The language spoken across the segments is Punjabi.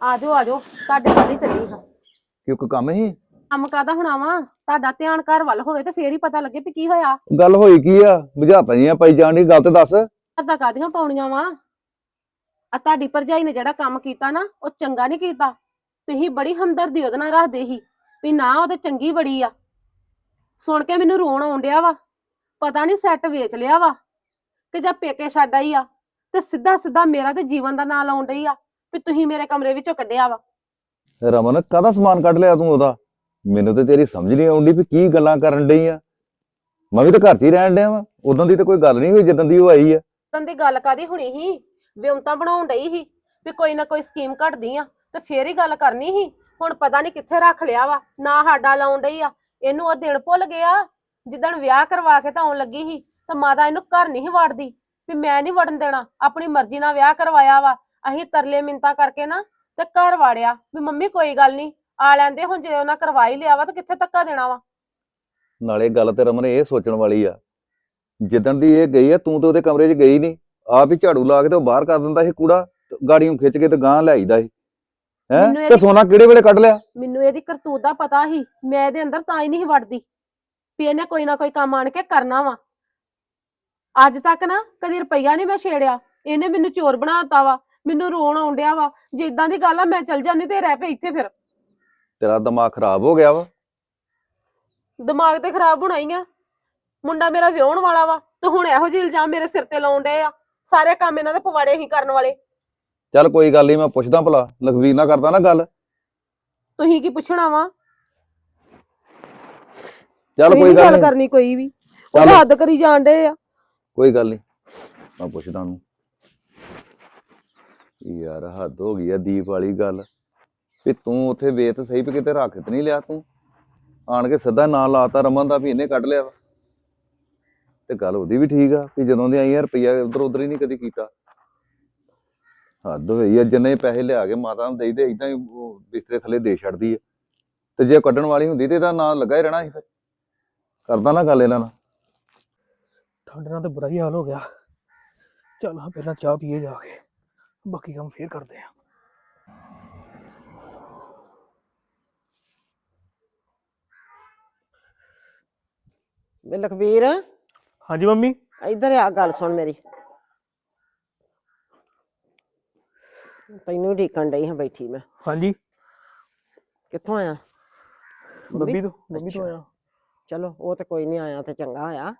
ਆਜੋ ਆਜੋ ਤੁਹਾਡੇ ਵੱਲ ਹੀ ਚੱਲੀ ਹਾਂ। ਕਿਉਂ ਕੋਈ ਕੰਮ ਹੀ ਕੰਮ ਕਾਦਾ ਹੋਣਾ ਵਾ? ਤੁਹਾਡਾ ਧਿਆਨ ਘਰ ਵੱਲ ਹੋਵੇ ਤੇ ਫੇਰ ਹੀ ਪਤਾ ਲੱਗੇ ਵੀ ਕੀ ਹੋਇਆ। ਗੱਲ ਹੋਈ ਕੀ ਆ? ਬੁਝਾਤਾ ਜੀਆਂ ਪਾਈ ਜਾਣ ਦੀ ਗੱਲ ਤੇ ਦੱਸ। ਅੱਦਾ ਕਾਦੀਆਂ ਪਾਉਣੀਆਂ ਵਾ? ਆ ਤੁਹਾਡੀ ਭਰਜਾਈ ਨੇ ਜਿਹੜਾ ਕੰਮ ਕੀਤਾ ਨਾ ਉਹ ਚੰਗਾ ਨਹੀਂ ਕੀਤਾ। ਤੁਸੀਂ ਬੜੀ ਹਮਦਰਦੀ ਉਹਦੇ ਨਾਲ ਰੱਖਦੇ ਸੀ ਵੀ ਨਾ ਉਹ ਤੇ ਚੰਗੀ ਬੜੀ ਆ। ਸੁਣ ਕੇ ਮੈਨੂੰ ਰੋਣ ਆਉਣ ਡਿਆ ਵਾ। ਪਤਾ ਨਹੀਂ ਸੈੱਟ ਵੇਚ ਲਿਆ ਵਾ ਕਿ ਜਾਂ ਪੇਕੇ ਛੱਡ ਆਈ ਆ ਤੇ ਸਿੱਧਾ ਸਿੱਧਾ ਮੇਰਾ ਤੇ ਜੀਵਨ ਦਾ ਨਾਂ ਲਾਉਣ ਡਈ ਆ। ਵੀ ਤੁਸੀਂ ਮੇਰੇ ਕਮਰੇ ਵਿੱਚੋਂ ਕੱਢਿਆ ਵਾ। ਰਮਨ ਕਾਹਦਾ ਸਮਾਨ ਕੱਢ ਲਿਆ ਤੂੰ ਉਹਦਾ? ਮੈਨੂੰ ਤੇ ਤੇਰੀ ਸਮਝ ਨਹੀਂ ਆਉਂਦੀ ਵੀ ਕੀ ਗੱਲਾਂ ਕਰਨ ਡਈ ਆ। ਮੈਂ ਵੀ ਤਾਂ ਘਰ 'ਚ ਹੀ ਰਹਿਣ ਡਿਆ ਵਾ। ਉਦੋਂ ਦੀ ਤਾਂ ਕੋਈ ਗੱਲ ਨਹੀਂ ਹੋਈ ਜਦੋਂ ਦੀ ਉਹ ਆਈ ਆ। ਉਦੋਂ ਦੀ ਗੱਲ ਕਾਦੀ ਹੁਣੀ ਸੀ? ਵਿਉਂਤਾ ਬਣਾਉਣ ਡਈ ਸੀ ਵੀ ਕੋਈ ਨਾ ਕੋਈ ਸਕੀਮ ਘੜਦੀ ਆ ਤੇ ਫੇਰ ਹੀ ਗੱਲ ਕਰਨੀ ਸੀ। ਹੁਣ ਪਤਾ ਨਹੀਂ ਕਿੱਥੇ ਰੱਖ ਲਿਆ ਵਾ ਨਾ ਸਾਡਾ ਲਾਉਣ ਡਈ ਆ। ਇਹਨੂੰ ਉਹ ਦਿਨ ਭੁੱਲ ਗਿਆ। ਜਿੱਦਣ ਵਿਆਹ ਕਰਵਾ ਕੇ ਤਾਂ ਆਉਣ ਲੱਗੀ ਸੀ ਤਾਂ ਮਾਤਾ ਇਹਨੂੰ ਘਰ ਨਹੀਂ ਵੜਦੀ। ਵੀ ਮੈਂ ਨਹੀਂ ਵੜਨ ਦੇਣਾ। ਆਪਣੀ ਮਰਜ਼ੀ ਨਾਲ ਵਿਆਹ ਕਰਵਾਇਆ ਵਾ। ਅਸੀਂ ਤਰਲੇ ਮਿੰਤਾ ਕਰਕੇ ਨਾ ਤੇ ਘਰ ਵਾੜਿਆ ਵੀ ਮੰਮੀ ਕੋਈ ਗੱਲ ਨਹੀਂ ਆ ਲੈਂਦੇ ਹੁਣ ਜੇ ਉਹਨਾਂ ਕਰਵਾ ਹੀ ਲਿਆ ਵਾ ਤਾਂ ਕਿੱਥੇ ਧੱਕਾ ਦੇਣਾ ਵਾ? ਨਾਲੇ ਗੱਲ ਤੇ ਰਮਨ ਇਹ ਸੋਚਣ ਵਾਲੀ ਆ ਜਿੱਦਣ ਦੀ ਇਹ ਗਈ ਆ ਤੂੰ ਤੇ ਉਹਦੇ ਕਮਰੇ 'ਚ ਗਈ ਨਹੀਂ ਆਪ ਹੀ ਝਾੜੂ ਲਾ ਕੇ ਤੇ ਉਹ ਬਾਹਰ ਕਰ ਦਿੰਦਾ ਸੀ ਕੂੜਾ ਤੇ ਗਾੜੀਆਂ ਖਿੱਚ ਕੇ ਤੇ ਗਾਂ ਲਿਆਈਦਾ ਸੀ। ਹੈ? ਮੈਨੂੰ ਤੇ ਇਹਦੀ- ਸੋਨਾ ਕਿਹੜੇ ਵੇਲੇ ਕੱਢ ਲਿਆ? ਮੈਨੂੰ ਇਹਦੀ ਕਰਤੂਤ ਦਾ ਪਤਾ ਸੀ ਮੈਂ ਇਹਦੇ ਅੰਦਰ ਤਾਂ ਹੀ ਨਹੀਂ ਸੀ ਵੜਦੀ ਵੀ ਇਹਨੇ ਕੋਈ ਨਾ ਕੋਈ ਕੰਮ ਆਣ ਕੇ ਕਰਨਾ ਵਾ। ਅੱਜ ਤੱਕ ਨਾ ਕਦੀ ਰੁਪਈਆ ਨਹੀਂ ਮੈਂ ਛੇੜਿਆ ਇਹਨੇ ਮੈਨੂੰ ਚੋਰ ਬਣਾਤਾ ਵਾ। ਮੈਨੂੰ ਰੋਣ ਆਉਂਦਿਆ ਵਾ ਜੇ ਇਦਾਂ ਦੀ ਗੱਲ ਆ ਮੈਂ ਚਲ ਜਾਂਦੀ ਤੇ ਰਹਿ ਪਈ ਇੱਥੇ ਫਿਰ। ਤੇਰਾ ਦਿਮਾਗ ਖਰਾਬ ਹੋ ਗਿਆ ਵਾ? ਦਿਮਾਗ ਤੇ ਖਰਾਬ ਹੋਣਾ ਹੀ ਆ। ਮੁੰਡਾ ਮੇਰਾ ਵਿਆਹਣ ਵਾਲਾ ਵਾ ਤੇ ਹੁਣ ਇਹੋ ਜਿਹੇ ਇਲਜ਼ਾਮ ਮੇਰੇ ਸਿਰ ਤੇ ਲਾਉਣ ਡਏ ਆ। ਸਾਰੇ ਕੰਮ ਇਹਨਾਂ ਦੇ ਪਵਾੜੇ ਹੀ ਕਰਨ ਵਾਲੇ। ਚੱਲ ਕੋਈ ਗੱਲ ਨਹੀਂ ਮੈਂ ਪੁੱਛਦਾ ਭਲਾ ਲਖਵੀਰ ਨਾਲ ਕਰਦਾ ਨਾ ਗੱਲ। ਤੁਸੀਂ ਕੀ ਪੁੱਛਣਾ ਵਾ? ਚੱਲ ਕੋਈ ਗੱਲ ਗੱਲ ਨਹੀਂ ਕਰਨੀ ਕੋਈ ਵੀ। ਚੱਲ। ਉਹ ਹੱਦ ਕਰੀ ਜਾਣ ਡਏ ਆ। ਕੋਈ ਗੱਲ ਨਹੀਂ ਮੈਂ ਪੁੱਛਦਾ ਉਹਨੂੰ। ਯਾਰ ਹੱਦ ਹੋ ਗਈ ਆ ਦੀਪ ਵਾਲੀ ਗੱਲ। ਵੀ ਤੂੰ ਉੱਥੇ ਵੇਤ ਸਹੀ ਵੀ ਕਿਤੇ ਰੱਖ ਤੇ ਨਹੀਂ ਲਿਆ ਤੂੰ। ਆਣ ਕੇ ਸਿੱਧਾ ਨਾਂ ਲਾਤਾ ਰਮਨ ਦਾ ਵੀ ਇਹਨੇ ਕੱਢ ਲਿਆ ਵਾ। ਤੇ ਗੱਲ ਉਹਦੀ ਵੀ ਠੀਕ ਆ ਵੀ ਜਦੋਂ ਦੇ ਆਈ ਆ ਰੁਪਈਆ ਉਧਰ ਉਧਰ ਹੀ ਨਹੀਂ ਕਦੀ ਕੀਤਾ। ਹੱਦ ਹੋਈ ਆ, ਜਿੰਨੇ ਪੈਸੇ ਲਿਆ ਕੇ ਮਾਤਾ ਨੂੰ ਦੇਈ ਤੇ ਇਦਾਂ ਹੀ ਬਿਸਤਰੇ ਥੱਲੇ ਦੇ ਛੱਡਦੀ ਆ। ਤੇ ਜੇ ਕੱਢਣ ਵਾਲੀ ਹੁੰਦੀ ਤੇ ਇਹਦਾ ਨਾਂ ਲੱਗਾ ਹੀ ਰਹਿਣਾ ਸੀ ਫਿਰ। ਕਰਦਾ ਨਾ ਗੱਲ ਇਹਨਾਂ ਨਾਲ। ਠੰਡ ਨਾਲ ਤਾਂ ਬੁਰਾ ਹੀ ਹਾਲ ਹੋ ਗਿਆ। ਚੱਲ ਹਾਂ, ਪਹਿਲਾਂ ਚਾਹ ਪੀਏ ਜਾ ਕੇ। ਬਾਕੀ ਕੰਮ ਫੇਰ ਕਰਦੇ ਆ। ਵੇ ਲਖਬੀਰ ਹਾਂਜੀ ਮੰਮੀ? ਇੱਧਰ ਆ ਗੱਲ ਸੁਣ ਮੇਰੀ। ਤੈਨੂੰ ਢੀਕਣ ਡਈ ਹਾਂ ਬੈਠੀ ਮੈਂ। ਹਾਂਜੀ। ਕਿੱਥੋਂ ਆਇਆ? ਮੰਮੀ ਤੋਂ ਮੰਮੀ ਤੋਂ। ਆਇਆ। ਚਲੋ ਉਹ ਤੇ ਕੋਈ ਨਹੀਂ ਆਇਆ ਤੇ ਚੰਗਾ ਹੋਇਆ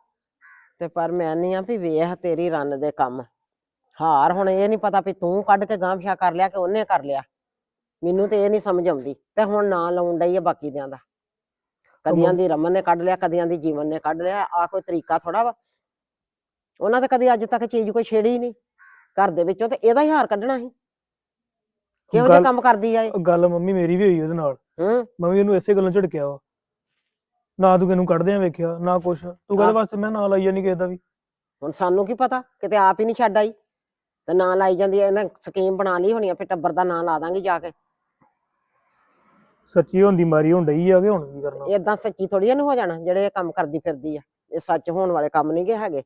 ਤੇ ਪਰ ਮੈਂ ਨਹੀਂ ਆ ਵੀ ਵੇਖ ਤੇਰੀ ਰੰਨ ਦੇ ਕੰਮ। ਹਾਰ ਹੁਣ ਇਹ ਨਹੀਂ ਪਤਾ ਵੀ ਤੂੰ ਕੱਢ ਕੇ ਗਾਂਵ ਸ਼ਾ ਕਰ ਲਿਆ ਕਿ ਉਹਨੇ ਕਰ ਲਿਆ। ਮੈਨੂੰ ਤੇ ਇਹ ਨਹੀਂ ਸਮਝ ਆਉਂਦੀ ਤੇ ਹੁਣ ਨਾਂ ਲਾਉਣ ਡਈ ਆ ਬਾਕੀ ਦਿਆਂ ਦਾ। ਕਦੀਆਂ ਦੀ ਰਮਨ ਨੇ ਕੱਢ ਲਿਆ ਕਦੀਆਂ ਦੀ ਜੀਵਨ ਨੇ ਕੱਢ ਲਿਆ ਆ ਕੋਈ ਤਰੀਕਾ ਥੋੜਾ ਵਾ। ਉਹਨਾਂ ਤੇ ਕਦੀ ਅੱਜ ਤੱਕ ਚੀਜ਼ ਕੋਈ ਛੇੜੀ ਨਹੀਂ ਘਰ ਦੇ ਵਿੱਚੋਂ ਤੇ ਇਹਦਾ ਹੀ ਹਾਰ ਕੱਢਣਾ ਸੀ। ਜਿਹਾ ਗੱਲ- ਕੰਮ ਕਰਦੀ ਆ ਇਹ? ਗੱਲ ਮੰਮੀ ਮੇਰੀ ਵੀ ਹੋਈ ਉਹਦੇ ਨਾਲ। ਹੂੰ। ਮੈਂ ਵੀ ਉਹਨੂੰ ਇਸੇ ਗੱਲੋਂ ਝਿੜਕਿਆ ਵਾ। ਨਾ ਤੂੰ ਕਿਨੂੰ ਕੱਢਦੇ ਆ ਵੇਖਿਆ ਨਾ ਕੁਛ। ਤੂੰ। ਕਹਿੰਦੇ ਵਾਸਤੇ ਮੈਂ ਨਾਲ ਆਈ ਜਾਨੀ ਕਿਸੇ ਦਾ ਵੀ। ਹੁਣ ਸਾਨੂੰ ਕੀ ਪਤਾ? ਕਿਤੇ ਆਪ ਹੀ ਨਹੀਂ ਛੱਡ ਆਈ। ਤੇ ਨਾਂ ਲਾਈ ਜਾਂਦੀ ਐ ਇਹਨੇ ਸਕੀਮ ਬਣਾ ਲਈ ਹੋਣੀ ਆ ਫਿਰ ਟੱਬਰ ਦਾ ਨਾਂ ਲਾ ਦਾਂਗੀ ਜਾ ਕੇ। ਸੱਚੀ ਹੁੰਦੀ ਮਾਰੀ ਹੁਣ ਡਈ ਆ ਕਿ ਹੁਣ ਕੀ ਕਰਨਾ? ਏਦਾਂ ਸੱਚੀ ਥੋੜੀ ਇਹਨੂੰ ਹੋ ਜਾਣਾ ਜਿਹੜੇ ਇਹ ਕੰਮ ਕਰਦੀ ਫਿਰਦੀ ਆ। ਇਹ ਸੱਚ ਹੋਣ ਵਾਲੇ ਕੰਮ ਨਹੀਂ ਗੇ ਹੈਗੇ।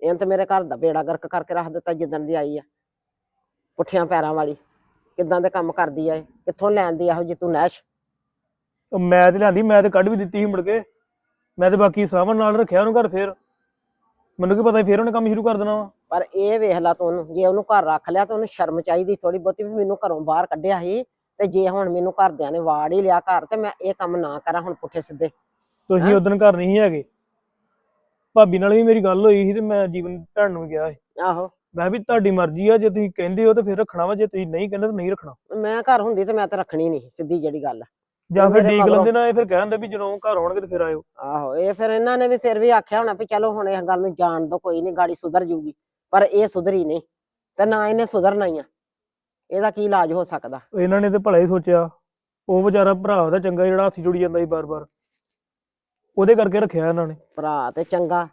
ਇਹਨੇ ਤੇ ਮੇਰੇ ਘਰ ਦਾ ਬੇੜਾ ਗਰਕ ਕਰਕੇ ਰੱਖ ਦਿੱਤਾ ਜਿੱਦਣ ਦੀ ਆਈ ਆ। ਪੁੱਠਿਆਂ ਪੈਰਾਂ ਵਾਲੀ ਕਿੱਦਾਂ ਦੇ ਕੰਮ ਕਰਦੀ ਆ ਇਹ? ਕਿੱਥੋਂ ਲੈਂਦੀ ਇਹੋ ਜੀ ਤੂੰ ਨੈਸ਼? ਉਹ ਮੈਂ ਤੇ ਲਿਆਂਦੀ ਮੈਂ ਤੇ ਕੱਢ ਵੀ ਦਿੱਤੀ ਸੀ ਮੁੜ ਕੇ। ਮੈਂ ਤੇ ਬਾਕੀ ਸਾਵਣ ਨਾਲ ਰੱਖਿਆ ਉਹਨੂੰ ਘਰ ਫੇਰ। ਮੈਨੂੰ ਕੀ ਪਤਾ ਸੀ ਫੇਰ ਉਹਨੇ ਕੰਮ ਸ਼ੁਰੂ ਕਰ ਦੇਣਾ ਵਾ। ਪਰ ਇਹ ਵੇਖ ਲਾ ਤੂੰ ਉਹਨੂੰ ਜੇ ਉਹਨੂੰ ਘਰ ਰੱਖ ਲਿਆ ਤਾਂ ਉਹਨੂੰ ਸ਼ਰਮ ਚਾਹੀਦੀ ਥੋੜੀ ਬਹੁਤੀ ਵੀ ਮੈਨੂੰ ਘਰੋਂ ਬਾਹਰ ਕੱਢਿਆ ਸੀ ਤੇ ਜੇ ਹੁਣ ਮੈਨੂੰ ਘਰਦਿਆਂ ਨੇ ਵਾੜ ਹੀ ਲਿਆ ਘਰ ਤੇ ਮੈਂ ਇਹ ਕੰਮ ਨਾ ਕਰਾਂ ਹੁਣ ਪੁੱਠੇ ਸਿੱਧੇ। ਤੁਸੀਂ ਹੈਂ? ਉਦੋਂ ਘਰ ਨਹੀਂ ਸੀ ਹੈਗੇ। ਭਾਬੀ ਨਾਲ ਵੀ ਮੇਰੀ ਗੱਲ ਹੋਈ ਸੀ ਤੇ ਮੈਂ ਜੀਵਨ ਭੈਣ ਨੂੰ ਕਿਹਾ ਸੀ। ਆਹੋ। ਮੈਂ ਵੀ ਤੁਹਾਡੀ ਮਰਜ਼ੀ ਆ ਜੇ ਤੁਸੀਂ ਕਹਿੰਦੇ ਹੋ ਤਾਂ ਫਿਰ ਰੱਖਣਾ ਵਾ ਜੇ ਤੁਸੀਂ ਨਹੀਂ ਕਹਿੰਦੇ ਤਾਂ ਨਹੀਂ ਰੱਖਣਾ। ਮੈਂ ਘਰ ਹੁੰਦੀ ਤੇ ਮੈਂ ਤਾਂ ਰੱਖਣੀ ਨਹੀਂ ਸਿੱਧੀ ਜਿਹੜੀ ਗੱਲ ਆ। ਜਾਂ ਫਿਰ ਡੀਕ ਲੈਂਦੇ ਨਾ ਇਹ ਫਿਰ ਕਹਿੰਦੇ ਵੀ ਜਦੋਂ ਘਰ ਆਉਣਗੇ ਤੇ ਫਿਰ ਆਇਓ। ਆਹੋ ਇਹ ਫਿਰ ਇਹਨਾਂ ਨੇ ਵੀ ਫਿਰ ਵੀ ਆਖਿਆ ਹੋਣਾ ਵੀ ਚਲੋ ਹੁਣ ਇਹ ਗੱਲ ਨੂੰ ਜਾਣ ਦੋ ਕੋਈ ਨਹੀਂ ਗਾੜੀ ਸੁਧਰ ਜੂਗੀ। ਪਰ ਇਹ ਸੁਧਰੀ ਨਹੀਂ ਤੇ ਨਾ ਇਹਨੇ ਸੁਧਰਨਾ ਹੀ ਆ। ਇਹਦਾ ਕੀ ਇਲਾਜ ਹੋ ਸਕਦਾ? ਇਹਨਾਂ ਨੇ ਤੇ ਭਲਾ ਹੀ ਸੋਚਿਆ। ਉਹ ਵਿਚਾਰਾ ਭਰਾ ਉਹਦਾ ਚੰਗਾ ਜਿਹੜਾ ਹੱਥੀ ਜੁੜੀ ਜਾਂਦਾ ਸੀ ਬਾਰ-ਬਾਰ। ਉਹਦੇ ਕਰਕੇ ਰੱਖਿਆ ਇਹਨਾਂ ਨੇ। ਭਰਾ ਤੇ ਚੰਗਾ।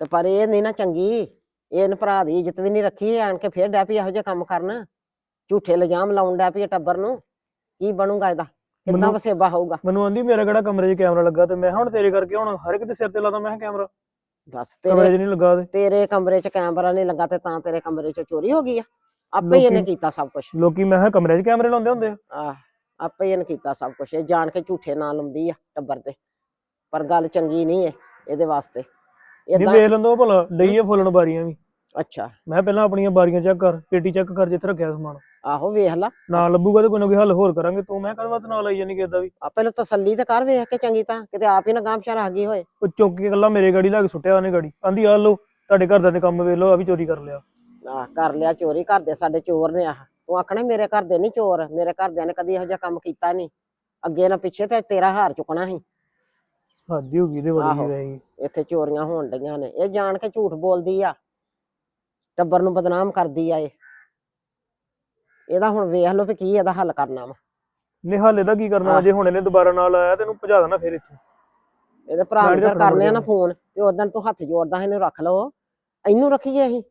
ਤੇ ਪਰ ਇਹ ਨਹੀਂ ਨਾ ਚੰਗੀ। ਇਹਨ ਭਰਾ ਦੀ ਇੱਜ਼ਤ ਵੀ ਨਹੀਂ ਰੱਖੀ ਆਣ ਕੇ ਫੇਰ ਡੈ ਪਈ ਇਹੋ ਜਿਹੇ ਕੰਮ ਕਰਨ। ਝੂਠੇ ਇਲਜ਼ਾਮ ਲਾਉਣ ਡੈ ਪਈ ਟੱਬਰ ਨੂੰ। ਕੀ ਬਣੂਗਾ ਇਹਦਾ? ਕਿੰਨਾ ਮੈਨੂੰ- ਵਸੇਬਾ ਹੋਊਗਾ? ਮੈਨੂੰ ਆਂਦੀ ਮੇਰਾ ਕਿਹੜਾ ਕਮਰੇ 'ਚ ਕੈਮਰਾ ਲੱਗਾ ਤੇ ਮੈਂ ਕਿਹਾ ਹੁਣ ਤੇਰੇ ਕਰਕੇ ਹੁਣ ਹਰ ਇੱਕ ਦੇ ਸਿਰ ਤੇ ਲਾਦਾ ਮੈਂ ਕਿਹਾ ਕੈਮਰਾ। ਦੱਸ ਕਮਰੇ ਤੇਰੇ 'ਚ ਨਹੀਂ ਲੱਗਾ ਤੇ। ਤੇਰੇ ਕਮਰੇ 'ਚ ਕੈਮਰਾ ਨਹੀਂ ਲੱਗਾ ਤੇ ਤਾਂ ਤੇਰੇ ਕਮਰੇ 'ਚ ਚੋਰੀ ਹੋ ਗਈ ਆ। ਆਪੇ ਹੀ ਇਹਨੇ ਲੋਕੀ- ਕੀਤਾ ਸਭ ਕੁਝ ਲੋਕੀ ਮੈਂ ਕਿਹਾ ਕਮਰੇ 'ਚ ਕੈਮਰੇ ਲਾਉਂਦੇ ਹੁੰਦੇ ਆ। ਆਹ ਆਪੇ ਹੀ ਇਹਨੇ ਕੀਤਾ ਸਭ ਕੁਝ ਇਹ ਜਾਣ ਕੇ ਝੂਠੇ ਨਾਂ ਲਾਉਂਦੀ ਆ ਟੱਬਰ ਤੇ। ਪਰ ਗੱਲ ਚੰਗੀ ਨਹੀਂ ਹੈ ਇਹਦੇ ਵਾਸਤੇ। ਨਹੀਂ ਏਦਾਂ ਵੇਖ ਲੈਂਦਾ ਭਲਾ ਡਈਏ ਫੁੱਲਣ ਬਾਰੀਆਂ ਵੀ। ਅੱਛਾ। ਮੈਂ ਪਹਿਲਾਂ ਆਪਣੀਆਂ ਬਾਰੀਆਂ ਚੈੱਕ ਕਰ ਪੇਟੀ ਚੈੱਕ ਕਰ ਜਿੱਥੇ ਰੱਖਿਆ ਸਮਾਨ। ਆਹੋ ਵੇਖ ਲਾ। ਨਾ ਲੱਭੂਗਾ ਤੇ ਕੋਈ ਨਾ ਕੋਈ ਹੱਲ ਹੋਰ ਕਰਾਂਗੇ ਤੂੰ ਮੈਂ ਕਦਵਾ ਤੇ ਨਾਲ ਆਈ ਜਾਨੀ ਕਿਦਾਂ ਵੀ। ਆ ਪਹਿਲਾਂ ਤਸੱਲੀ ਤੇ ਕਰ ਵੇਖ ਕੇ ਚੰਗੀ ਤਰ੍ਹਾਂ ਕਿਤੇ ਆਪ ਹੀ ਨਾ ਗਾਮਸ਼ਾ ਆ ਗਈ ਹੋਏ। ਉਹ ਚੁੱਕ ਕੇ ਇਕੱਲਾ ਮੇਰੇ ਗਾੜੀ ਲਾ ਕੇ ਸੁੱਟਿਆ ਉਹਨੇ ਗਾੜੀ। ਆਂਦੀ ਆ ਲੋ ਤੁਹਾਡੇ ਘਰ ਦੇ ਕੰਮ ਵੇਖ ਲਓ ਆ ਵੀ ਚੋਰੀ ਕਰ ਲਿਆ। ਆਹ ਕਰ ਲਿਆ ਚੋਰੀ ਘਰ ਦੇ ਸਾਡੇ ਚੋਰ ਨੇ ਆਹ। ਤੂੰ ਆਖਣਾ ਮੇਰੇ ਘਰ ਦੇ ਨਹੀਂ ਚੋਰ ਮੇਰੇ ਘਰਦਿਆਂ ਨੇ ਕਦੀ ਇਹੋ ਜਿਹਾ ਕੰਮ ਕੀਤਾ ਨਹੀਂ। ਅੱਗੇ ਨਾ ਪਿੱਛੇ ਤੇ ਤੇਰਾ ਹਾਰ ਚੁੱਕਣਾ ਸੀ। ਹੱਦ ਹੀ ਹੋ ਗਈ ਇਹਦੇ ਬੜੀ ਆਹੋ। ਰਹੀ ਇੱਥੇ ਚੋਰੀਆਂ ਹੋਣ ਡਈਆਂ ਨੇ। ਇਹ ਜਾਣ ਕੇ ਝੂਠ ਬੋਲਦੀ ਆ। ਟੱਬਰ ਨੂੰ ਬਦਨਾਮ ਕਰਦੀ ਆ ਇਹ। ਇਹਦਾ ਹੁਣ ਵੇਖ ਲਓ ਵੀ ਕੀ ਇਹਦਾ ਹੱਲ ਕਰਨਾ ਵਾ। ਨਿਹਾਲੇ ਦਾ ਕੀ ਕਰਨਾ। ਜੇ ਹੁਣ ਇਹਨੇ ਦੁਬਾਰਾ ਨਾਲ ਆਇਆ ਤੈਨੂੰ ਭਜਾ ਦੇਣਾ ਫਿਰ ਇੱਥੇ। ਇਹਦੇ ਭਰਾ ਨੂੰ ਫਿਰ ਕਰਨੇ ਆ ਨਾ। ਫੋਨ ਤੇ ਉਦੋਂ ਤੂੰ ਹੱਥ ਜੋੜਦਾ ਇਹਨੂੰ ਰੱਖ ਲਓ। ਇਹਨੂੰ ਰੱਖੀਏ ਅਸੀਂ।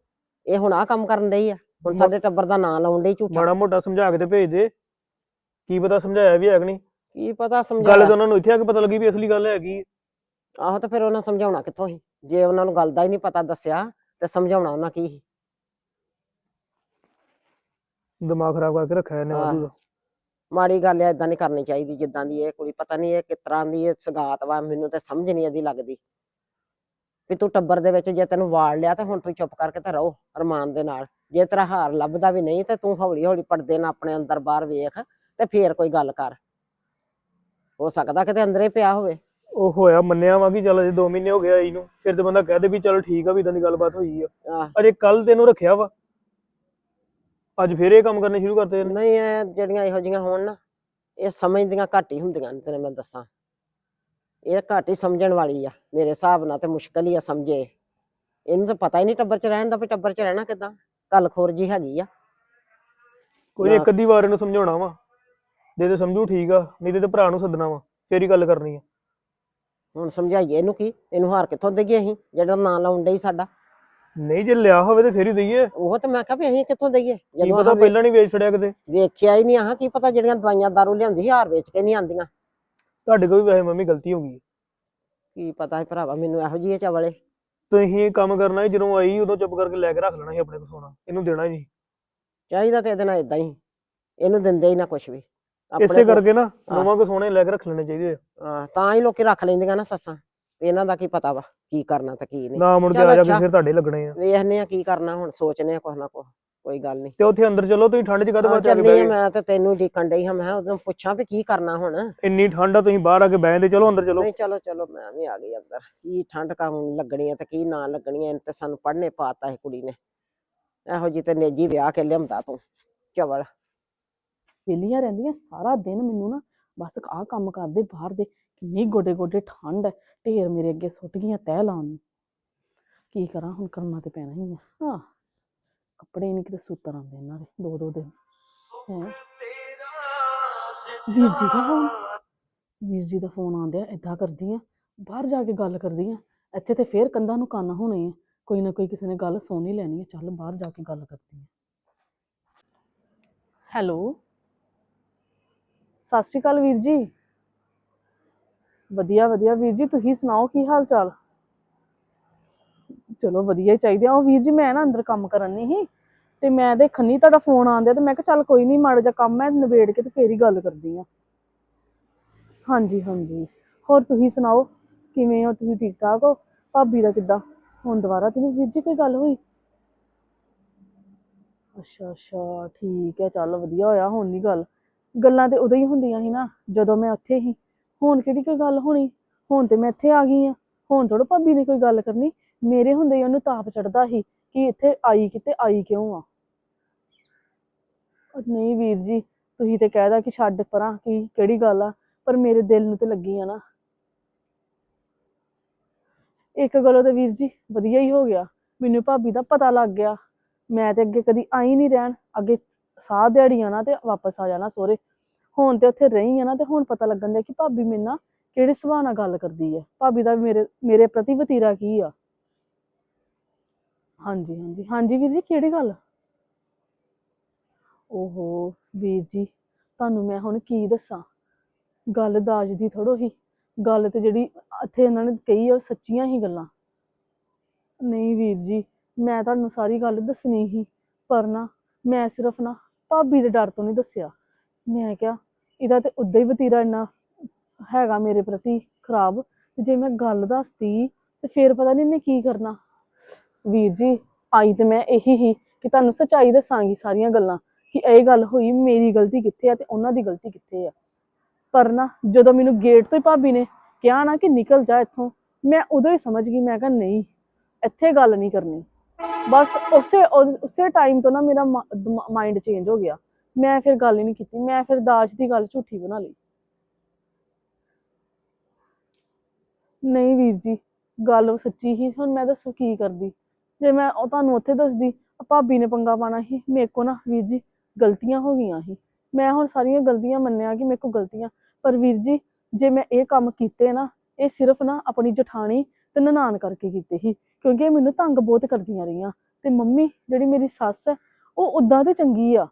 ਇਹ ਹੁਣ ਆ ਕੰਮ ਕਰਨ ਡਈ ਆ। ਹੁਣ ਸਾਡੇ ਟੱਬਰ ਦਾ ਨਾਂ ਲਾਉਣ ਡਈ ਝੂਠਾ। ਮਾੜਾ ਮੋਟਾ ਸਮਝਾ ਕੇ ਤੇ ਭੇਜ ਦੇ। ਕੀ ਪਤਾ ਸਮਝਾਇਆ ਵੀ ਹੈ ਕਿ ਨਹੀਂ? ਕੀ ਪਤਾ ਗੱਲ ਸਮਝਾ ਤਾਂ ਉਹਨਾਂ ਨੂੰ ਇੱਥੇ ਆ ਕੇ ਪਤਾ ਲੱਗੀ ਵੀ ਅਸਲੀ ਗੱਲ ਹੈਗੀ ਹੈ। ਆਹੋ ਤੇ ਫਿਰ ਉਹਨਾਂ ਸਮਝਾਉਣਾ ਕਿੱਥੋਂ ਸੀ? ਜੇ ਉਹਨਾਂ ਨੂੰ ਗੱਲ ਦਾ ਹੀ ਨਹੀਂ ਪਤਾ ਦੱਸਿਆ ਤੇ ਸਮਝਾਉਣਾ ਉਹਨਾਂ ਕੀ ਸੀ? ਦਿਮਾਗ ਖਰਾਬ ਕਰਕੇ ਰੱਖਿਆ ਇਹਨੇ। ਵਾਧੂ ਦਾ। ਮਾੜੀ ਗੱਲ ਐ ਇਦਾਂ ਨਹੀਂ ਕਰਨੀ ਚਾਹੀਦੀ ਜਿੱਦਾਂ ਦੀ ਇਹ ਕੁੜੀ ਪਤਾ ਨਹੀਂ ਇਹ ਕਿਸ ਤਰ੍ਹਾਂ ਦੀ ਇਹ ਸਗਾਤ ਵਾ ਮੈਨੂੰ ਤੇ ਸਮਝ ਨਹੀਂ ਇਹਦੀ ਲੱਗਦੀ। ਵੀ ਤੂੰ ਟੱਬਰ ਦੇ ਵਿੱਚ ਜੇ ਤੈਨੂੰ ਵਾੜ ਲਿਆ ਤੇ ਹੁਣ ਤੂੰ ਚੁੱਪ ਕਰਕੇ ਤੇ ਰਹੋ ਅਰਮਾਨ ਦੇ ਨਾਲ। ਜੇ ਤੇਰਾ ਹਾਰ ਲੱਭਦਾ ਵੀ ਨਹੀਂ ਤੇ ਤੂੰ ਹੌਲੀ ਹੌਲੀ ਪਰਦੇ ਨਾਲ ਆਪਣੇ ਅੰਦਰ ਬਾਹਰ ਵੇਖ ਤੇ ਫੇਰ ਕੋਈ ਗੱਲ ਕਰ। ਹੋ ਸਕਦਾ ਕਿਤੇ ਅੰਦਰੇ ਪਿਆ ਹੋਵੇ। ਉਹ ਹੋਇਆ ਮੰਨਿਆ ਵਾ ਕਿ ਚੱਲ ਜੇ 2 ਮਹੀਨੇ ਹੋ ਗਏ ਆਈ ਨੂੰ ਫਿਰ ਤੇ ਬੰਦਾ ਕਹਿ ਦੇ ਵੀ ਚਲ ਠੀਕ ਆ ਵੀ ਇਦਾਂ ਦੀ ਗੱਲਬਾਤ ਹੋਈ ਆ। ਆਹ। ਅਜੇ ਕੱਲ ਤੈਨੂੰ ਰੱਖਿਆ ਵਾ। ਅੱਜ ਫਿਰ ਇਹ ਕੰਮ ਕਰਨੇ ਸ਼ੁਰੂ ਕਰਤੇ ਇਹਨੇ। ਨਹੀਂ ਇਹ ਜਿਹੜੀਆਂ ਇਹੋ ਜੀਆਂ ਹੋਣ ਨਾ ਇਹ ਸਮਝਦੀਆਂ ਘੱਟ ਹੀ ਹੁੰਦੀਆਂ ਨੇ ਤੈਨੂੰ ਮੈਂ ਦੱਸਾਂ। ਇਹ ਘੱਟ ਹੀ ਸਮਝਣ ਵਾਲੀ ਆ ਮੇਰੇ ਹਿਸਾਬ ਨਾਲ ਤੇ ਮੁਸ਼ਕਲ ਹੀ ਆ ਸਮਝੇ। ਇਹਨੂੰ ਤਾਂ ਪਤਾ ਹੀ ਨਹੀਂ ਟੱਬਰ 'ਚ ਰਹਿਣ ਦਾ ਵੀ ਟੱਬਰ 'ਚ ਰਹਿਣਾ ਕਿਦਾਂ ਕੱਲ ਖੋਰ ਜੀ ਹੈਗੀ ਆ। ਕੋਈ ਨਾ- ਇੱਕ ਅੱਧੀ ਵਾਰ ਇਹਨੂੰ ਸਮਝਾਉਣਾ ਵਾ ਜੇ ਤੇ ਸਮਝੂ ਠੀਕ ਆ ਨਹੀਂ ਤੇ ਤੇ ਭਰਾ ਨੂੰ ਸੱਦਣਾ ਵਾ ਫੇਰ ਹੀ ਗੱਲ ਕਰਨੀ ਆ। ਹੁਣ ਸਮਝਾਈਏ ਇਹਨੂੰ ਕੀ ਇਹਨੂੰ ਹਾਰ ਕਿੱਥੋਂ ਦੇਈਏ ਅਸੀਂ ਜਿਹੜਾ ਨਾਂ ਲਾਉਣ ਡਈ ਸਾਡਾ। ਨਹੀਂ ਜੇ ਲਿਆ ਹੋਵੇ ਤੇ ਫੇਰ ਹੀ ਦਈਏ। ਉਹ ਤਾਂ ਮੈਂ ਕਿਹਾ ਵੀ ਅਸੀਂ ਕਿੱਥੋਂ ਦੇਈਏ? ਕੀ ਜਦੋਂ ਪਤਾ ਆਹ ਪਹਿਲਾਂ ਨਹੀਂ ਵੇਚ ਛੜਿਆ ਕਿਤੇ। ਵੇਖਿਆ ਹੀ ਨਹੀਂ ਆਹ ਕੀ ਪਤਾ ਜਿਹੜੀਆਂ ਦਵਾਈਆਂ ਦਾਰੂ ਲਿਆਂਦੀ ਸੀ ਹਾਰ ਵੇਚ ਕੇ ਨਹੀਂ ਆਂਦੀਆਂ ਤੁਹਾਡੇ ਕੋਲ ਵੀ ਵੈਸੇ ਮੰਮੀ ਗਲਤੀ ਹੋ ਗਈ। ਹੈ। ਕੀ ਪਤਾ ਸੀ ਭਰਾਵਾ ਮੈਨੂੰ ਇਹੋ ਜਿਹੇ ਚਵਲੇ। ਤੁਸੀਂ ਇਹ ਕੰਮ ਕਰਨਾ ਸੀ ਜਦੋਂ ਆਈ ਉਦੋਂ ਚੁੱਪ ਕਰਕੇ ਲੈ ਕੇ ਰੱਖ ਲੈਣਾ ਸੀ ਆਪਣੇ ਕੋਲ ਸੋਨਾ। ਇਹਨੂੰ ਦੇਣਾ ਹੀ ਨਹੀਂ। ਚਾਹੀਦਾ ਤੇ ਇਹਦੇ ਨਾਲ ਇਦਾਂ ਹੀ। ਇਹਨੂੰ ਦਿੰਦੇ ਹੀ ਨਾ ਕੁਛ ਵੀ। ਆਪਣੇ ਇਸੇ ਕੋਲ- ਕਰਕੇ ਨਾ। ਨਵਾਂ ਕੋ ਸੋਨੇ ਲੈ ਕੇ ਰੱਖ ਲੈਣੇ ਚਾਹੀਦੇ ਆ। ਹਾਂ, ਤਾਂ ਹੀ ਲੋਕੀ ਰੱਖ ਲੈਂਦੀਆਂ ਨਾ ਸੱਸਾਂ। ਇਹਨਾਂ ਦਾ ਕੀ ਪਤਾ ਵਾ ਕੀ ਕਰਨਾ ਤੇ ਕੀ ਨਹੀਂ। ਨਾ ਮੁੜ ਕੇ ਆ ਜਾ। ਕੇ ਫਿਰ ਤੁਹਾਡੇ ਲੱਗਣੇ ਆ। ਵੇਖਨੇ ਆ ਕੀ ਕਰਨਾ ਹੁਣ ਸੋਚਨੇ ਆ ਕੁਛ ਨਾ ਕੁਛ ਕੋਈ ਗੱਲ ਨਹੀਂ। ਤੇ ਉੱਥੇ ਅੰਦਰ ਚਲੋ ਤੁਸੀਂ ਠੰਡ 'ਚ ਕਦ ਬਾਅਦ ਚੱਲੀ ਆ ਬਹਿ ਗਏ ਮੈਂ ਤੇ ਤੈਨੂੰ ਢੀਕਣ ਡਈ ਹਾਂ ਮੈਂ ਕਿਹਾ ਉਦੋਂ ਪੁੱਛਾਂ ਵੀ ਕੀ ਕਰਨਾ ਹੁਣ। ਇੰਨੀ ਠੰਡ ਆ ਤੁਸੀਂ ਬਾਹਰ ਆ ਕੇ ਬਹਿ ਜਾਂਦੇ ਚਲੋ ਅੰਦਰ ਚਲੋ। ਨਹੀਂ ਚਲੋ ਚਲੋ ਮੈਂ ਵੀ ਆ ਗਈ ਅੰਦਰ। ਕੀ ਠੰਡ ਕੰਮ ਲੱਗਣੀ ਆ ਤੇ ਕੀ ਨਾ ਲੱਗਣੀ ਆ ਇਹਨੇ ਤੇ ਸਾਨੂੰ ਪੜ੍ਹਨੇ ਪਾਤਾ ਇਹ ਕੁੜੀ ਨੇ। ਇਹੋ ਜੀ ਤੇ ਨੇਜੀ ਵਿਆਹ ਕੇ ਲਿਆਉਂਦਾ ਤੂੰ ਚਵਲ। ਵਿਹਲੀਆਂ ਰਹਿੰਦੀਆਂ ਸਾਰਾ ਦਿਨ ਮੈਨੂੰ ਨਾ ਬਸ ਆਹ ਕੰਮ ਕਰਦੇ ਬਾਹਰ ਦੇ ਕਿੰਨੀ ਗੋਡੇ ਗੋਡੇ ਠੰਡ ਹੈ। ਢੇਰ ਮੇਰੇ ਅੱਗੇ ਸੁੱਟ ਗਈਆਂ ਤਹਿ ਲਾਉਣ ਨੂੰ। ਕੀ ਕਰਾਂ, ਹੁਣ ਕਰਨਾ ਤੇ ਪੈਣਾ ਹੀ ਆ। ਹਾਂ ਕੱਪੜੇ ਨਹੀਂ ਕਿਤੇ ਸੂਤਰ ਆਉਂਦੇ ਇਹਨਾਂ ਦੇ, ਦੋ ਦੋ ਦਿਨ। ਹੈ? ਵੀਰ ਜੀ ਦਾ ਫੋਨ। ਵੀਰ ਜੀ ਦਾ ਫੋਨ ਆਉਂਦਿਆ, ਏਦਾਂ ਕਰਦੀ ਆ ਬਾਹਰ ਜਾ ਕੇ ਗੱਲ ਕਰਦੀ ਆ ਇੱਥੇ ਤੇ ਫੇਰ ਕੰਧਾਂ ਨੂੰ ਕੰਨ ਹੋਣੇ ਆ। ਕੋਈ ਨਾ ਕੋਈ ਕਿਸੇ ਨੇ ਗੱਲ ਸੁਣ ਹੀ ਲੈਣੀ ਆ। ਚੱਲ ਬਾਹਰ ਜਾ ਕੇ ਗੱਲ ਕਰਦੀ ਆ। ਹੈਲੋ? ਸਤਿ ਸ਼੍ਰੀ ਅਕਾਲ ਵੀਰ ਜੀ। ਵਧੀਆ ਵਧੀਆ। ਵੀਰ ਜੀ, ਤੁਸੀਂ ਸੁਣਾਓ, ਕੀ ਹਾਲ ਚਾਲ ਚਲੋ ਵਧੀਆ ਹੀ ਚਾਹੀਦੇ ਆ। ਉਹ ਵੀਰ ਜੀ, ਮੈਂ ਨਾ ਅੰਦਰ ਕੰਮ ਕਰਨ ਨਹੀਂ ਸੀ ਤੇ ਮੈਂ ਦੇਖਣ ਨਹੀਂ ਤੁਹਾਡਾ ਫੋਨ ਆਉਂਦਿਆ ਤੇ ਮੈਂ ਕਿਹਾ ਚੱਲ ਕੋਈ ਨਹੀਂ ਮਾੜਾ ਜਿਹਾ ਕੰਮ ਹੈ, ਨਿਬੇੜ ਕੇ ਤੇ ਫੇਰ ਹੀ ਗੱਲ ਕਰਦੀ ਆ ਹਾਂਜੀ ਹਾਂਜੀ। ਹੋਰ ਤੁਸੀਂ ਸੁਣਾਓ, ਕਿਵੇਂ ਹੋ? ਤੁਸੀਂ ਠੀਕ ਠਾਕ ਹੋ? ਭਾਬੀ ਦਾ ਕਿੱਦਾਂ? ਹੁਣ ਦੁਬਾਰਾ ਤੇ ਨਹੀਂ ਵੀਰ ਜੀ ਕੋਈ ਗੱਲ ਹੋਈ? ਅੱਛਾ ਅੱਛਾ। ਠੀਕ ਹੈ, ਚੱਲ ਵਧੀਆ ਹੋਇਆ, ਹੁਣ ਨਹੀਂ ਗੱਲ। ਗੱਲਾਂ ਤੇ ਉਦੋਂ ਹੀ ਹੁੰਦੀਆਂ ਸੀ ਨਾ, ਜਦੋਂ ਮੈਂ ਉੱਥੇ ਸੀ। ਹੁਣ ਕਿਹੜੀ ਕੋਈ ਗੱਲ ਹੋਣੀ? ਹੁਣ ਤੇ ਮੈਂ ਇੱਥੇ ਆ ਗਈ ਆ ਹੁਣ ਥੋੜਾ ਭਾਬੀ ਨੇ ਕੋਈ ਗੱਲ ਕਰਨੀ। ਮੇਰੇ ਹੁੰਦੇ ਹੀ ਉਹਨੂੰ ਤਾਪ ਚੜਦਾ ਸੀ ਕਿ ਇੱਥੇ ਆਈ ਕਿਤੇ, ਆਈ ਕਿਉਂ ਆ? ਨਹੀਂ ਵੀਰ ਜੀ, ਤੁਸੀਂ ਤੇ ਕਹਿਦਾ ਕਿ ਛੱਡ ਪਰਾਂ ਕੀ ਕਿਹੜੀ ਗੱਲ ਆ, ਪਰ ਮੇਰੇ ਦਿਲ ਨੂੰ ਤੇ ਲੱਗੀ ਆ ਨਾ। ਇੱਕ ਗੱਲੋਂ ਤੇ ਵੀਰ ਜੀ, ਵਧੀਆ ਹੀ ਹੋ ਗਿਆ। ਮੈਨੂੰ ਭਾਬੀ ਦਾ ਪਤਾ ਲੱਗ ਗਿਆ। ਮੈਂ ਤੇ ਅੱਗੇ ਕਦੀ ਆਈ ਨਹੀਂ ਰਹਿਣ। ਅੱਗੇ ਸਾਹ ਦਿਹਾੜੀ ਆਣਾ ਤੇ ਵਾਪਸ ਆ ਜਾਣਾ ਸਹੁਰੇ। ਹੁਣ ਤੇ ਉੱਥੇ ਰਹੀ ਆ ਨਾ ਤੇ ਹੁਣ ਪਤਾ ਲੱਗਣ ਦਿਆ ਕਿ ਭਾਬੀ ਮੇਰੇ ਨਾਲ ਕਿਹੜੇ ਸੁਭਾਅ ਨਾਲ ਗੱਲ ਕਰਦੀ ਹੈ ਭਾਬੀ ਦਾ ਮੇਰੇ ਮੇਰੇ ਪ੍ਰਤੀ ਵਤੀਰਾ ਕੀ ਆ। ਹਾਂਜੀ ਹਾਂਜੀ। ਹਾਂਜੀ ਵੀਰ ਜੀ, ਕਿਹੜੀ ਗੱਲ? ਓਹੋ, ਵੀਰ ਜੀ, ਤੁਹਾਨੂੰ ਮੈਂ ਹੁਣ ਕੀ ਦੱਸਾਂ? ਗੱਲ ਦਾਜ ਦੀ ਥੋੜੋ ਹੀ ਗੱਲ ਤੇ ਜਿਹੜੀ ਇੱਥੇ ਇਹਨਾਂ ਨੇ ਕਹੀ ਆ, ਉਹ ਸੱਚੀਆਂ ਹੀ ਗੱਲਾਂ। ਨਹੀਂ ਵੀਰ ਜੀ, ਮੈਂ ਤੁਹਾਨੂੰ ਸਾਰੀ ਗੱਲ ਦੱਸਣੀ ਸੀ, ਪਰ ਨਾ ਮੈਂ ਸਿਰਫ ਨਾ ਭਾਬੀ ਦੇ ਡਰ ਤੋਂ ਨਹੀਂ ਦੱਸਿਆ। ਮੈਂ ਕਿਹਾ ਇਹਦਾ ਤੇ ਉਦਾਂ ਹੀ ਵਤੀਰਾ ਇੰਨਾ ਹੈਗਾ ਮੇਰੇ ਪ੍ਰਤੀ ਖਰਾਬ। ਤੇ ਜੇ ਮੈਂ ਗੱਲ ਦੱਸਤੀ, ਤੇ ਫਿਰ ਪਤਾ ਨਹੀਂ ਇਹਨੇ ਕੀ ਕਰਨਾ। ਵੀਰ ਜੀ, ਆਈ ਤੇ ਮੈਂ ਇਹੀ ਹੀ ਕਿ ਤੁਹਾਨੂੰ ਸੱਚਾਈ ਦੱਸਾਂਗੀ ਸਾਰੀਆਂ ਗੱਲਾਂ ਕਿ ਇਹ ਗੱਲ ਹੋਈ ਮੇਰੀ ਗਲਤੀ ਕਿੱਥੇ ਆ ਤੇ ਉਹਨਾਂ ਦੀ ਗਲਤੀ ਕਿੱਥੇ ਆ। ਪਰ ਨਾ, ਜਦੋਂ ਮੈਨੂੰ ਗੇਟ ਤੋਂ ਹੀ ਭਾਬੀ ਨੇ ਕਿਹਾ ਨਾ ਕਿ ਨਿਕਲ ਜਾ ਇੱਥੋਂ, ਮੈਂ ਉਦੋਂ ਹੀ ਸਮਝ ਗਈ, ਮੈਂ ਕਿਹਾ ਨਹੀਂ, ਇੱਥੇ ਗੱਲ ਨਹੀਂ ਕਰਨੀ। ਬਸ ਉਸੇ ਉਸੇ ਟਾਈਮ ਤੋਂ ਨਾ ਮੇਰਾ ਮਾਈਂਡ ਚੇਂਜ ਹੋ ਗਿਆ। ਮੈਂ ਫਿਰ ਗੱਲ ਹੀ ਨਹੀਂ ਕੀਤੀ, ਮੈਂ ਫਿਰ ਦਾਜ ਦੀ ਗੱਲ ਝੂਠੀ ਬਣਾ ਲਈ। ਨਹੀਂ ਵੀਰ ਜੀ, ਗੱਲ ਸੱਚੀ ਹੀ, ਹੁਣ ਮੈਂ ਦੱਸੋ ਕੀ ਕਰਦੀ? ਜੇ ਮੈਂ ਉਹ ਤੁਹਾਨੂੰ ਉੱਥੇ ਦੱਸਦੀ ਭਾਬੀ ਨੇ ਪੰਗਾ ਪਾਣਾ ਸੀ, ਮੇਰੇ ਕੋ ਨਾ ਵੀਰ ਜੀ ਗਲਤੀਆਂ ਹੋ ਗਈਆਂ ਸੀ। ਮੈਂ ਹੁਣ ਸਾਰੀਆਂ ਗਲਤੀਆਂ ਮੰਨਿਆ ਕਿ ਮੇਰੇ ਕੋ ਗਲਤੀਆਂ, ਪਰ ਵੀਰ ਜੀ, ਜੇ ਮੈਂ ਇਹ ਕੰਮ ਕੀਤੇ ਨਾ, ਇਹ ਸਿਰਫ ਨਾ ਆਪਣੀ ਜਠਾਣੀ ਤੇ ਨਨਾਣ ਕਰਕੇ ਕੀਤੇ ਸੀ, ਕਿਉਂਕਿ ਇਹ ਮੈਨੂੰ ਤੰਗ ਬਹੁਤ ਕਰਦੀਆਂ ਰਹੀਆਂ। ਤੇ ਮੰਮੀ, ਜਿਹੜੀ ਮੇਰੀ ਸੱਸ ਹੈ, ਉਹ ਉਦਾਂ ਤੇ ਚੰਗੀ ਆ।